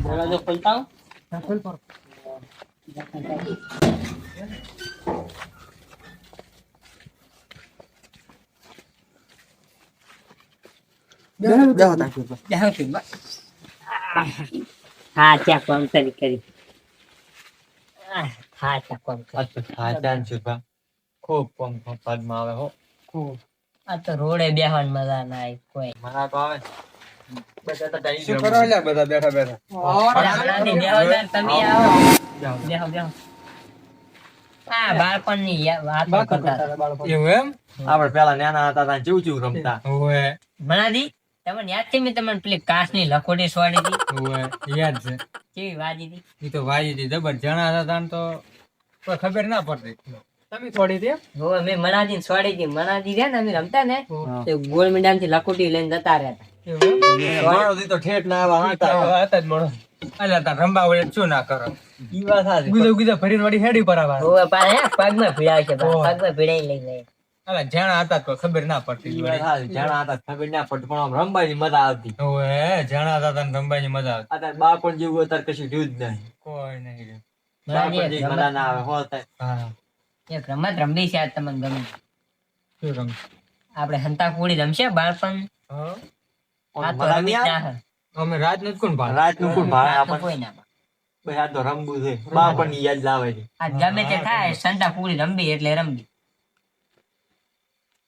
દરવાજો ખોલતા. જાઉં છું હા ચા કોમ કરી કરી હા ચા કોમ કરી ખૂબ કોમ પદમાં આવે હો આ તો રોડે બેહવાની મજા ના આવી કોઈ મજા તો આવે શું કરો લ્યા બધા બેઠા બેઠા? હમણાંથી બેહો તાર તમે આવો. બેહો બેહો. હા બાળપણની યા- કરતા એવું એમ? આપણે પેલા નાના હતા ત્યાં ચેવું ચેવું રમતા. ઓવે. મનાજી તમને યાદ છે મેં તમને પેલી કાચની લખોટી સોડી હતી ઓવે યાદ છે. કેવી વાજી હતી? ઈ તો વાજી હતી જબર જણા હતા તાન તો કોઈ ખબર ના પડતી. તમે થોડી દે હોવે, મેં મનાજી સોડી હતી મનાજી રહ્યા ને અમે રમતા ને. ગોળ મેદાનથી લખોટી લઈને જતા રહેતા માણસથી તો ઠેઠ ના આવ્યા હતા હતા જ મળો. અલ્યા તાર રંબા વડે શું ના કરો? ઈ વાત સાચી. ગુદા ગુદા ભરીને વળી હેડી પર આવવા હોવે, પાછા હે, પગમાં ભીડાવે છે પગમાં ભીડાઈ લઈ જાય અલા જણા હતા તો ખબર ના પડતી ઈ વાત સાચી. જાણા હતા ખબર ના પડતી પણ આમ રમવાની મજા આવતી. ઓવે જણા હતા તને રમવાની મજા આવતી. અત્યારે બાળપણ જેવું અત્યારે કશું રહ્યું જ નહીં. કોઈ નહીં બાળપણ જેવી મજા ના આવે હો. હા. એક રમત રમવી છે આજ તમને ગમે. શું રમ આપણે હંતા કુડી રમશે બાળપણ? હા. તો આવે? ના હે. અમે રાતનું કોણ કોણ? કોઈ ના ભાઈ આ તો રમવું છે બાળપણની યાદ લાવે છે આ ગમે તે થાય સંતા પૂરી રમવી એટલે રમવી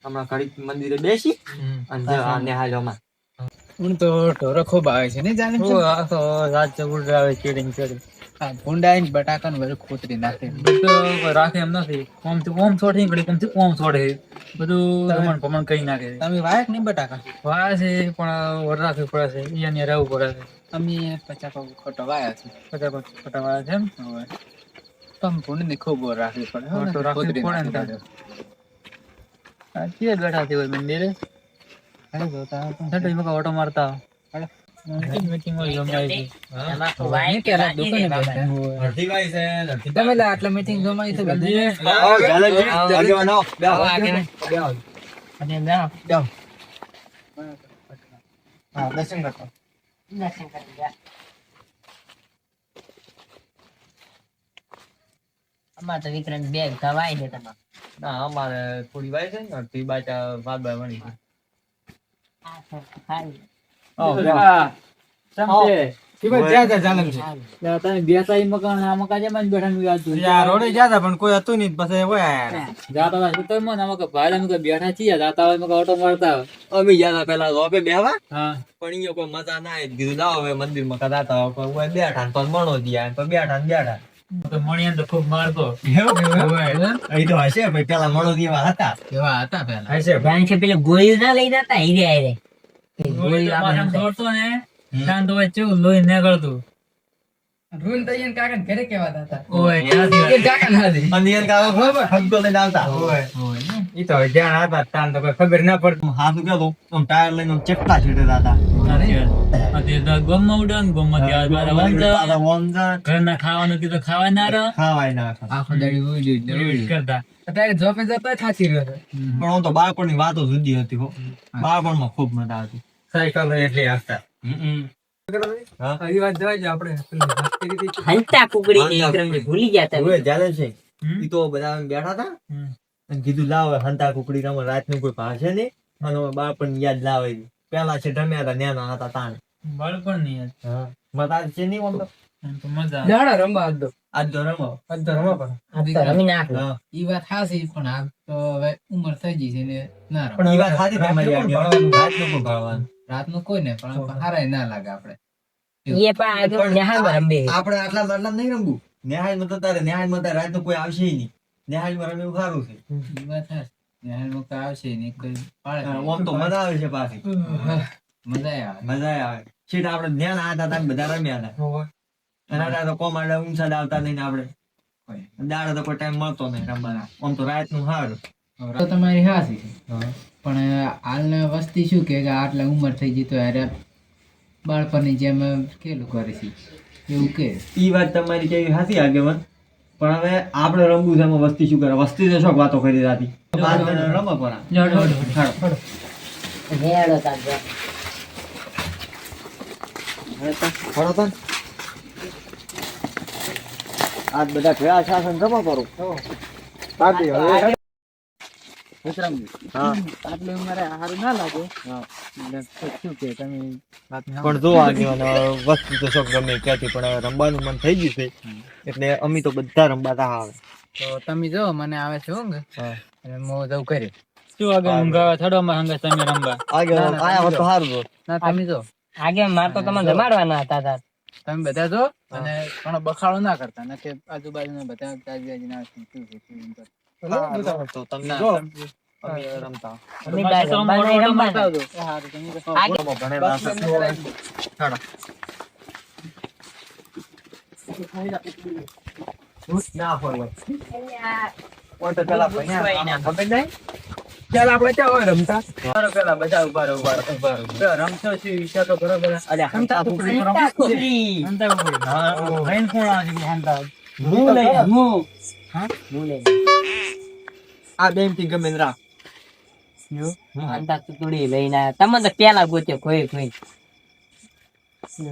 હમણાં ઘડી મંદિરે બેસી અને આ નેહાલોમાં. હું તો ઢોરો ખૂબ આવે છે ને જાણે હું આખો રાત ચગુડ આવે ચીડીને ચડી. ભૂંડા ને બટાકા ને બધું ખોતરી નાખે. બધું રાખે એમ નથી. ઓમથી ઓમ છોડે ઘડી ઓમથી ઓમ છોડે. બધું રમણ ભમણ કઈ નાખે. તમે વાયક નહીં બટાકા? વાય છે પણ વર રાખવી પડે છે. અહીંયા રહેવું પડે છે. અમે પચાસ ખોટો વાયા છે. પચાસ ખોટા વાયા છે એમ? તમે ભૂંડની ખૂબ રાખવી પડે. તો રાખવી પડે ને બેઠા છે મંદિરે? ઓટો મારતા મીટિંગ હોય જમાય છે. એમાં તો વાય છે દર્શન કરતા. દર્શન કરી. તો વિક્રમ બે ગવાય છે તમારે. ના અમારે થોડી વાય છે ને અડધી બાચા બાર બાર વળી છે. આ તો ખાલી. આવો, બેહો. રોડે જાતા પણ કોઈ હતું નહીં પછી ઓય અમે ગયા પેલા રોપે બેહવા. પણ ઈયો કોઈ મજા ના આવી. કીધું લાવો હવે મંદિરમાં કદાતા હોય બેઠા ને પછી મણો દિયા ને પછી બેઠા ને બેઠા. અહીં તો હશે ભાઈ પેલા મણો દીવા હતા. જાણે છે પેલા ગોળીઓ ના લઈ જતા હીરે હારે. એ ગોળીઓ લોહી નીકળતું. અને એને કાકા ખબર? હગતો લઈને આવતા. ખબર ના પડતું. હાથ ગયો આમ ટાયર લઈને ચેકતા છેડેતા હતા. ઘરના ખાવાનું કીધું ખાવા ના રહો ખાવાય ના આખો દાડી કરતા અત્યારે જોબે જતા થાચી રહ્યો પણ આમ તો બાળપણની વાતો જુદી હતી હો બાળપણમાં ખૂબ મજા હતી સાયકલ એટલે આવતા હા એ વાત જોઈ આપણે પેલી ભક્તિ રીતે હંતા કુકડી ને હંતા વિક્રમજી ભૂલી ગયા તમે. હવે જ્યારે છે હમ. ઈ તો બધા આમ બેઠા હતા હમ. અને કીધું લાવે હંતા કુકડી રાતનું કોઈ ભાષે નહીં અને બાળપણ યાદ લાવે. પેલા છે રમ્યા હતા નેના હતા તાણે. બાળપણની હા. મજા છે નહીં આમ તો મજા. જાડા રમવા આજ તો. આજ તો રમો આજ તો રમવા પણ આ તો રમી નાખ. ઈ વાત હાસી પણ આ તો હવે ઉંમર થઈ ગઈ છે ને ના પણ ઈ વાત હાસી તમારી રાતનું આગળ. રાતનું કોઈ રાતનું કોઈ ને પણ હારાય ના લાગે આપણે. એ પણ આ તો નેહાળમાં રમે. આપણે આટલા આટલા નહીં રમવું. નેહાળમાં તો તારે નેહાળમાં તારે રાતનું કોઈ આવશે નહીં. નેહાળમાં રમે રમવું સારું છે. ઈ વાત હાસી. કોઈ આવશે ને કોઈ હા, તો મજા આવે છે પાછી. મજા આવે. મજા આવે. સીટ આપણે ધ્યાન આવતા હતા બધા રમ્યા હતા. અને તો કોમાડા ઊંચા આવતા નહીં આપણે. દાડે તો કોઈ ટાઈમ મળતો નહીં રમવાના. આમ તો રાતનું સારું તો તમારી હાસી છે. પણ હાલના વસ્તી શું કે આટલા ઉંમર થઈ ગઈ તો અરે બાળપણની જેમ કેલું કરે છે? એવું કે. ઈ વાત તમારી કેવી હાસી આગેવાન? પણ હવે આપણે રમવું છે એમાં વસ્તી શું કરે? વસ્તી તો શોખ વાતો કરી હતી રમો તો આજ બધા ભેળા શાસન જમા કરું? પણ જો આગેવાન વસ્તુ તો શું ગમે ક્યાંથી પણ રમવાનું મન થઈ ગયું છે. એટલે અમે તો બધા રમવા આવે. તો તમે જો મને આવે છે ઊંઘ અને હું જવું કરી શું આગળ ઊંઘ આવે? થડો માં હંગે તમે રમવા. આગેવાન આયા હોત તો સારું ના તમે જો. આગે માર તો તમને જમાડવાના હતા તાર. તમે બધા જો અને ઘણો બખાડો ના કરતા ને કે આજુબાજુના બધા તાજી ના શું તો તમને અમે રમતા. અમે. ના હોય પેલા આપણે હોય રમતા. પેલા બધા ઊભા ઊભા રહો, ઊભા રમતો છે વિચાર તો કરો બધા અલ્યા હમતા તું હંતા કુકડી. હંતા ઉપર. હા, ભાઈને કોણ આવે છે હંતા? હું લઈ હું હા? હું લઈ આ બેનથી ગમે રાખ. હંતા લઈને તમે તો પેલા ગોત્યો કોઈ કોઈ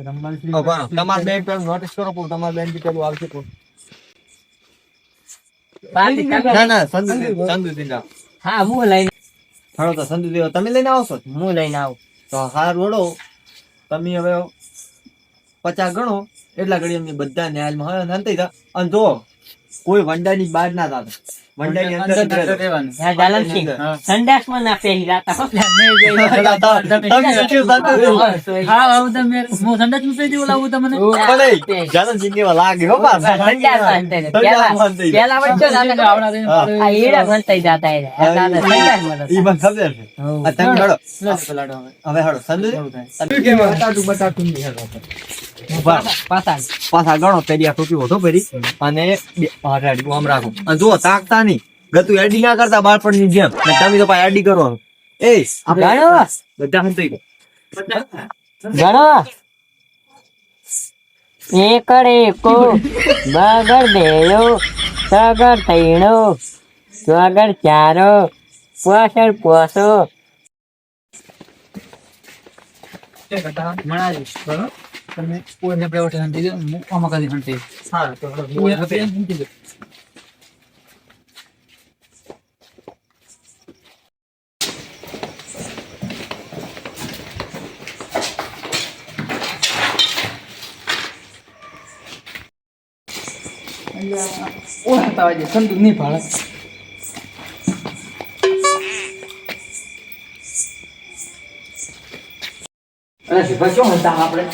રમવાનું બેન પેલું નોટિસ કરો પણ તમારે બેનથી પેલું આવશે કોણ? પાછી તમે- ના ના સંદુ સંદુ હા હું લઈને હાલો તો સંદુ દેવા તમે લઈને આવશો? હું લઈને આવું. તો હાર વડો તમે હવે પચાસ ગણો. એટલા ઘડી અમને બધા ન્યાયમાં હોય અને અંતે અને જો કોઈ વંડાની બહાર ના થતા વંડાની અંદર. રહેવાનું. હા સંડાસમાં હો. દેવા? હા, તમે હું સંડાસ મૂકી દઉં, લાવું તમને ભલે, જાનમસિંહ જેવા લાગે હો બાપ. સંડાસમાં અંતે. સંડાસમાં અંતે. પેલા વચ્ચે જાતા આવડા થઈને હા. આ ઈડા વંતાઈ જાતા એ. આ દાદા સંડાસમાં ઈ મને ખબર છે આ તમે હળો હવે. સંદુ. પાછા. ગણો પેલી આ ટોપી વધો પેરી અને આમ રાખો. અને જો તાકતા નહીં. ગતું એડી ના કરતા બાળપણની જેમ. તમે તો પાછા એડી કરો એ આપણે ગણો? બધા હંતાઈ ગયો. ગણો? એકડ બગડ બેયો સગડ તૈણો ચોગડ ચારો પોસડ પોસો મણાજી, બરાબર? તમે કોઈને આપણે ઓઠે હંતી દો, હું આમાં કરી હંતી. કોઈ હંતે હંતી દો. ઓય હતા આજે સંતુ નહીં ભાળે અરે શું હતા આપણે.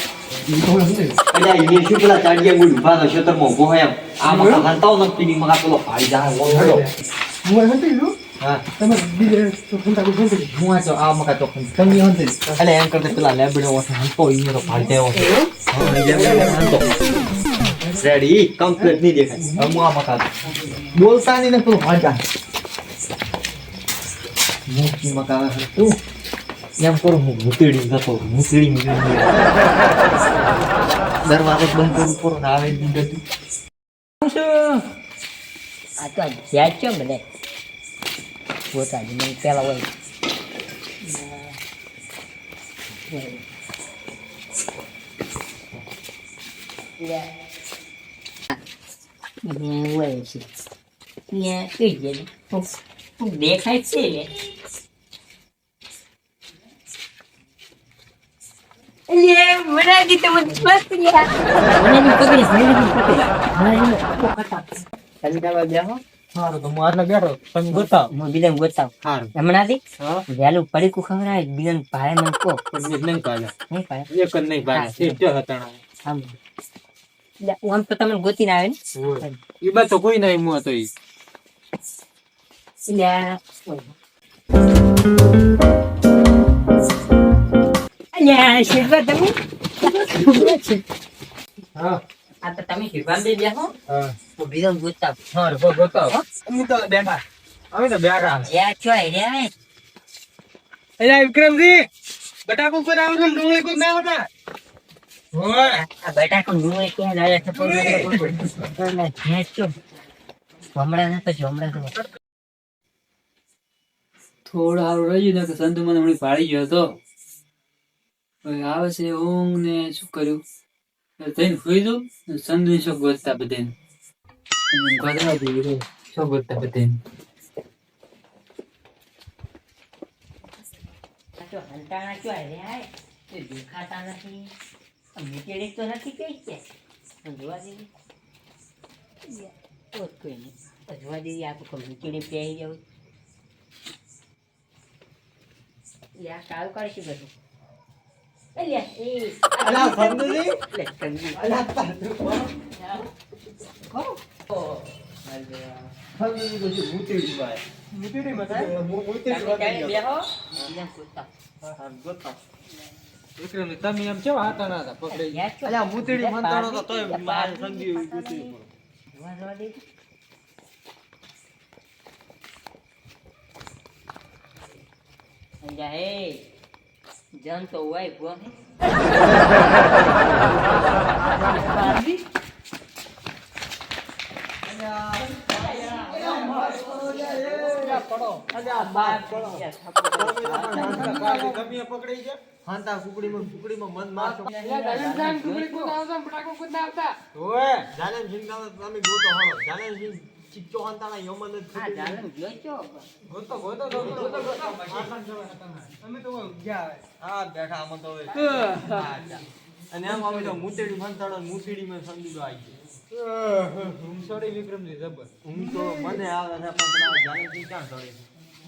શું પેલા ચાડિયા ગુડ ઊભા તો ક્ષેત્રમાં હોય એમ. આ મકા હંતાવ ન મકા પેલો ભાઈ જા હા. હું આ તો આ મકા તો તમે હંતે અલે એમ કરતે પેલા લેબડો ઓઠે હંતો ઈ તો ભાઈ દેવો રેડી કમ્પ્લીટ નહીં દેખાય. હવે હું આ મકા બોલતા નહીં ને પેલું હાજા મૂકી મકા તું એમ કરું હું મૂતડી જતો મૂતડી દરવાજો બંધ કરું ને આવે જ નહીં ગતું. આ તો જ્યાં છો મને જ મને પેલા હોય can't છે ત્યાં કઈ ગયા દેખાય છે ને અલે મરાજી તો મને પકડ્યા મને પકડી મને પકડી તમે તમે બેહો સારું તો હું આટલે બેઠો તમે બતાવો હું બીજાને બતાવ સારું હમણાંથી હા વહેલું પડીકું ખવડાવે બીજાને ભાઈ મને કહો નહીં પાડ્યા નહીં એક જ નહીં ભાઈ તે જો હતાણા આમ તો તમને ગોતીને આવે ને એ બા તો કોઈ નહીં હું હતો ઈ અલ્યા, શિરવા તમે હા. આ તો તમે બેહો હા. તો બીજાને ગોતાવ. સારું બસ બતાવો અમે તો બેઠા. અમે તો બેઠા. યા છો રે અલ્યા વિક્રમજી બટાકો પર આવો છો? ડુંગળી કોઈ ના હતા હોય આ બટાકો ડુંગળી ક્યાં લાવ્યા છે? પણ હે છો. હમણાં નતો હમણાં તો થોડું સારું રહ્યું ને કે સંતુ મને હમણાં પાડી ગયો હતો. આવે છે ઊંઘ ને શું કર્યું? થઈને સુઈ દઉં સંધુ શોખ વધતા બધાને. દઈએ શોખ વધતા બધાને. તો હંતાણા એ દેખાતા નથી. તો નથી કઈ છે જોવા દેવી ઓ કોઈ નહીં. જોવા દેવી આ તો મીટેડી પહેરી જવું યા કાલ કરીશું બધું. અલ્યા એ અલા, સંતુજી? લે, સંતુ. અલા, તારું મૂતેડી ભાઈ. મૂતેડી મૂતેડી તમે બેહો એમ કૂદતા. હા, ગોતા. વિક્રમ તમે એમ કેવા હતા ના છો? મંતાણો તો તોય પાર- સંગી સમજી એવી મૂતેડી પડે. જોવા જોવા દેજો. અલ્યા હે જન તો હોય ભો ગોતો ગોતો ગોતો ગોતો અમે તો ગયા હા, બેઠા આમાં તો. અને એમ અમે તો મૂતેડી સંદીડો આવી ગયો. રૂમ છોડી વિક્રમજી જબર. હું તો મને આવે પણ ક્યાં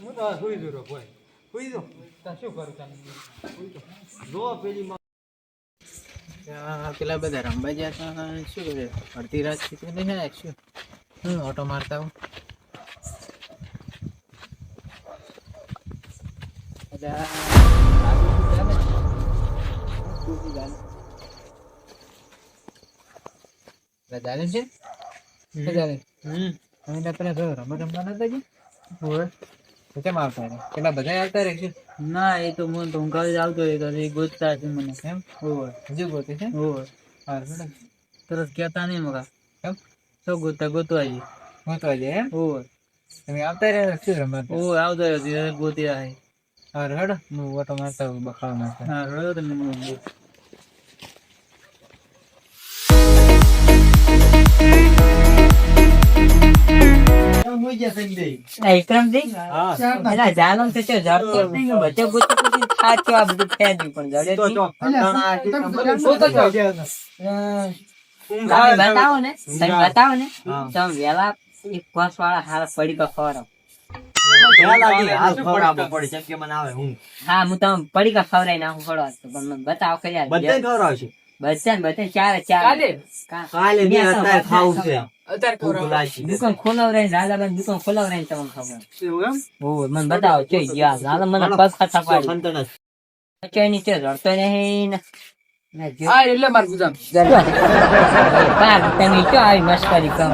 હું તો સુઈ દઉં ભાઈ. હુઈ દો. તા શું કરું તમે જો પેલી માં. પેલા બધા રમવા ગયા હતા શું કરે? અડધી રાત સુધી નહીં શું? હું ઓટો મારતા હું તો આવતા ના એ તો મને તો ઊંઘાવી આવતો રહ્યો તો એ મને એમ ગોતે છે ઓય હા તરત કહેતા નહીં મગા એમ શું ગોતતા ગોતવા જઈએ એમ તમે આવતા રહ્યા શું રમત ઓય આવતા રહ્યો ગોતી હા હેડો હું ઓટો મારતા બખાડો મારતા હા રડો તમે મને હુઈ ગયા સંજય. આ વિક્રમજી? હા. પેલા જાલમ તો ચો જડતો જ નહીં બચે ગોતી ગોતી થાચ્યો આ બધું ફેંદ્યું પણ જડે જ તો નહીં. જો, ફટાણા આખી તમે તમે બતાવો ને. બતાવો ને વેલા એક પાંચ વાળા હારા હાલ પડે છે, દુકાન ખોલાવરાઈ દાદાબાઈ દુકાન ખોલાવરાઈ તમને ખબર. મને બતાવો ચોઈ ગયા. મને પગ ખાતા પાડી. ચોઈ રડતો નહીં હા એટલે માર ગુજામ બાર તમે ચો આવી મસ્કરી કરો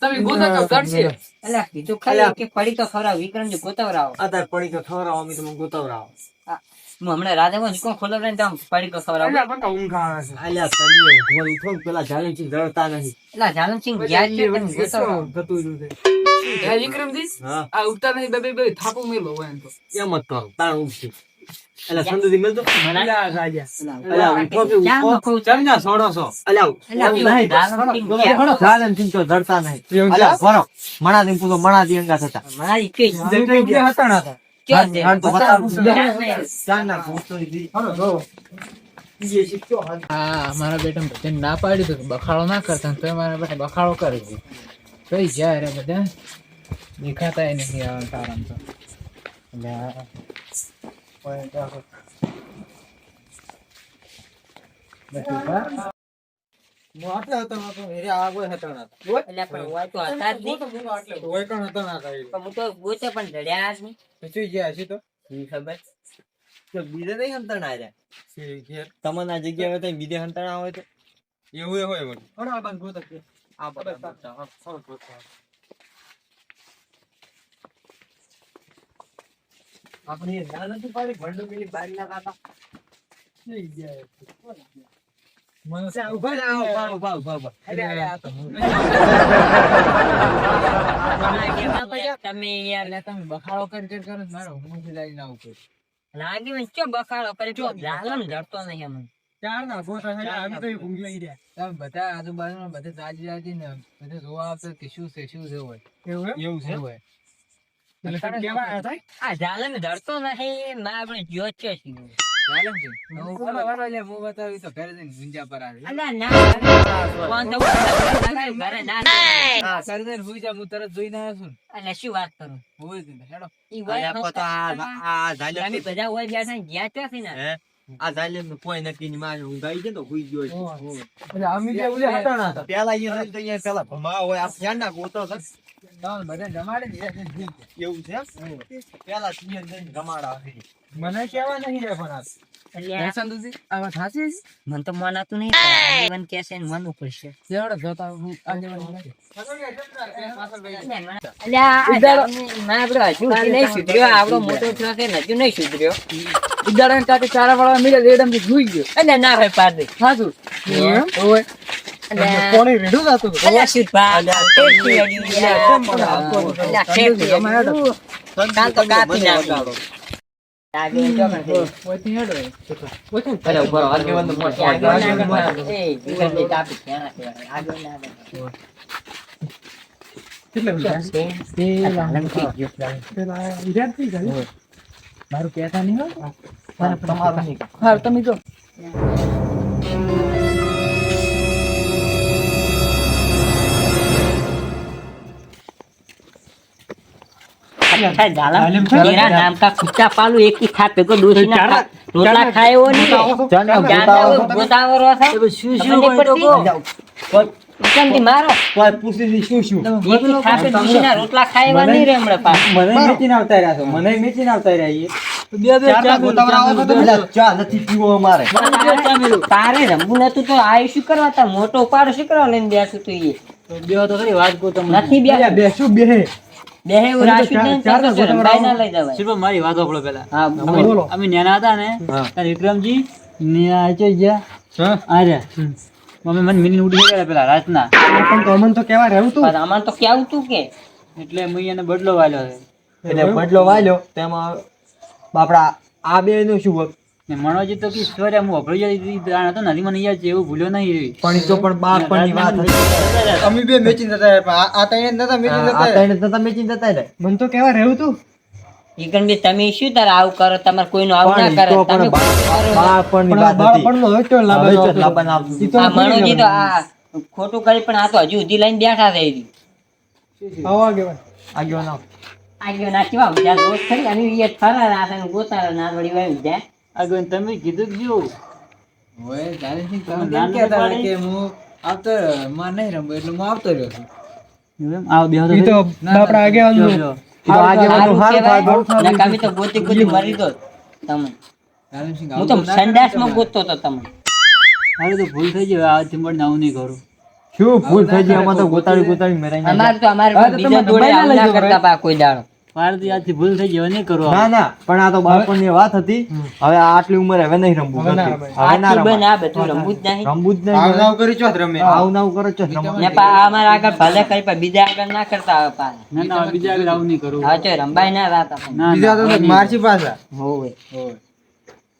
તમે ગોતા તો કરશે અલા કીધું ખાલી કે પડી તો ખરા ગોતવરાવો. પડી તો અમે તમને તમે પડી તો ઊંઘ આવે છે ઉઠો ને પેલા જાનીથી જળતા નથી. એટલે જાનમસિંહ ગયા છે તમે ગોતવરાવો? થતું રહ્યું છે? એ વિક્રમજી? આ ઉઠતા નહીં બે બે થાપુ મેલો એમ તો. એમ જ કરો, તાણ ઉઠશું. અલા, સંદુજી મળતો અલા રાજા અલા, ઉઠો કે ઉઠો. મખું છે? ચમના છો. અલા, નહીં. જાનમસિંહ ગયા. ધરતા તો નહીં. અલા, ભરો. મણાથી પૂછો, મણાથી અંગા થતા. મારી કઈ હતા ના હતા ક્યાં તો. ચાંદના ભૂતો ઈ દી. ઈ શીખ્યો હા મારા બેટા બધાને ના પાડી તો બખાડો ના કરતા તો મારા બેટા બખાડો કરી દીધો કઈ જાય રે બધા દેખાતા નથી આવતા આરામ તો એટલે શું ઘેર તમને આ જગ્યા બીજે હંતાણા હોય તો એવું એ હોય આ બાજુ ગોતો કે. આ બધા બધા હા, હળો ગોતો. આપણી ના નથી પાડી ભંડો પેલી બારી ના કાકા મને ઊભા રહો, ઊભા ઊભા ઊભા ઊભા અરે, અરે, આ તો તમે યાર એટલે તમે બખાડો કરી કરી કરો મારો હું સિલાઈ ના ઉપર. લાગી મને ચો બખાડો કરે ચો લાલમ જડતો નહીં અમને તમે બધા આજુબાજુમાં બધે ચાલી જાતી ને બધે જોવા આવતો કે શું છે શું છે હોય. એવું છે હોય. આ ઝાલમ જડતો નહીં ના આપણે જ્યો છે શું. છે. હું બોલો, બોલો, હું બતાવી તો ઘરે જઈને ગુંજા પર આવી અલા ના ફોન તો ઘરે ના હા ઘરે જઈને જા હું તરત જોઈને આવ્યો છું અલા શું વાત કરું? હોય હેડો. ઈ હોય અલ્યા આ આ ઝાલ્યો બધા હોય બેઠા ને ગયા ત્યાંથી ને. આ ઝાલ્યો કોઈ નક્કી ની માં ઊંઘ આવી તો હુઈ ગયો છે. એટલે અમે જે ઓલે હતા. પેલા અહીંયા ભમા હોય આ ધ્યાન ના ગોતો છે એવું છે પેલા જઈને મને કેવા નહીં રે પણ અલ્યા, સંતુજી આ વાત સાચી છે? મને તો મનાતું નહીં જીવન કે છે ને મનવું પડશે. જોતા હું આગેવાન નથી. અલ્યા, આ ઝાલમ ના આપણે હજુ સુધી નહીં સુધર્યો આપણો મોટો થયો કે ને હજુ નહીં સુધર્યો. બિચારાને કાંઠે ચારા વાળા તો એકદમ જોઈ ગયો. અલ્યા ના ભાઈ પાડી સાચું કોણે રેડું જાતું અલ્યા શુદ્ધા, અલ્યા ટેસ્ટી અલ્યા, અલ્યા ટેસ્ટી કાલ તો કાપી થાય જાલમ તારે રમવું નતું તો આ શું કરવા? તા મોટો પાડ શું કરવા લઈને બેસું તું બે તો ખરી વાત ગોતમ નથી બે બે શું બે મારી વાત સાંભળો પેલા. હા અમે નેના હતા ને વિક્રમજી રહ્યા. મમ્મી મને મિની ઉડી ગયા પેલા રાતના. પણ કોમન તો કેવા રહેવું તું? આમાં તો કેવું તું કે? એટલે મેં એને બદલો વાલ્યો એટલે બદલો વાલ્યો તેમાં બાપડા આ બે નું શું વખ- તો કે સોરે હું અભળી જાય દાણ હતો ને હજી મને યાદ એવું ભૂલ્યો નહીં રહી પણ તો પણ બાળપણની વાત અમે બે મેચી જતા આ ટાઈમ નતા આ આ ત્રણે નતા તમે જતા રે ને મને તો કેવા રહેવું તું. ઈકણ કે તમે શું તાર આવું કરો તમારે કોઈનું આવું ના કરે તો તમે પણ બાળપણની વાત હતી. હવે તો લાબાન આવતું. આ મનોજી તો આ ખોટું કરી પણ આ તો હજુ સુધી લઈને બેઠા થઈ આગેવાન. આવો. આગળ ના કેવા ઉજા દોસ્ત ખરી અને એ થરા રાતે ને ગોતારા ના વળી વાય ઉધ્યા આગળ તમે કીધું જ જો ઓય જાણે છે તમે તમે કેમ કહેતા હતા કે હું આવતો માં નહીં રમું એટલે હું આવતો રહ્યો છું. એમ? આવ બે તો આપણા આગે. ઈ તો આગેવાનનું સારું હારું થાય, કહેવાય. બહુ તો ગોતી ગોતી મરી દો તમે. હું તો આવું ના સંડાસમાં ગોતતો હતો તમે મારે તો ભૂલ થઈ ગઈ આજથી મળીને આવું નહીં કરું. શું ભૂલ થઈ ગઈ આમાં તો ગોતાડી ગોતાડી મેરાઈ અમાર તો અમાર બીજા દોડે ના આવું ના કરતા પા કોઈ દાડો. મારે આજથી ભૂલ થઈ ગઈ નહીં કરું ના ના પણ આ તો બાળપણની વાત હતી. હવે આટલી ઉંમરે હવે નહીં રમવું હવે ના આથી આ બધું રમવું જ નહીં. રમવું જ નહીં. આવું નાવું કરો છો રમવા. ને પા અમારે આગળ ભલે કરી પણ બીજા આગળ ના કરતા આવે પા ના ના બીજા આગળ આવું નહીં કરું. હવે તો ના રાતા.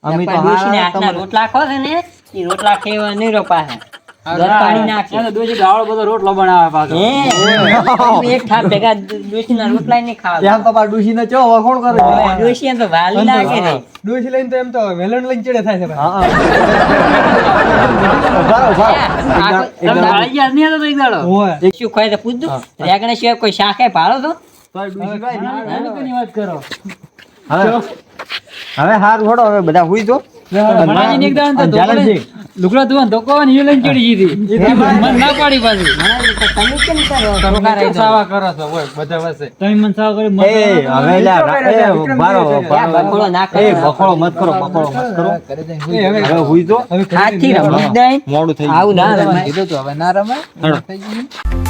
અમે તો રોટલા ખો છે ને એ રોટલા ખેવા નહીં રો પાછા તો તો છે. રહો. આ કોઈ- નહીં હતો તો એક દાડો. શું ખાય પૂછતું રેગણા સિવાય કોઈ શાકે ભાળો તો? તો ડોશીભાઈ, વાત કરો. હવે હવે ઘોડો હવે બધા હુઈ જો. લુકડા તું ધોકો ને લઈને ચડી ગઈ મન ના પાડી પાછી. તમે કેમ કરો ધોકા રહી દો. તમે મને સાવ કરી એ હવે લ્યા, એ ઊભા રહો, ઊભા યા રહો. બકોળો ના કરો. એ બખોળો મત કરો બખોળો મત કરો. ઘરે જઈને હુઈ જાઓ. હવે હુઈ જો. હાથથી રમવું મોડું થઈ આવું ના રમાય. કીધું તો હવે ના રમાય. થઈ ગયું.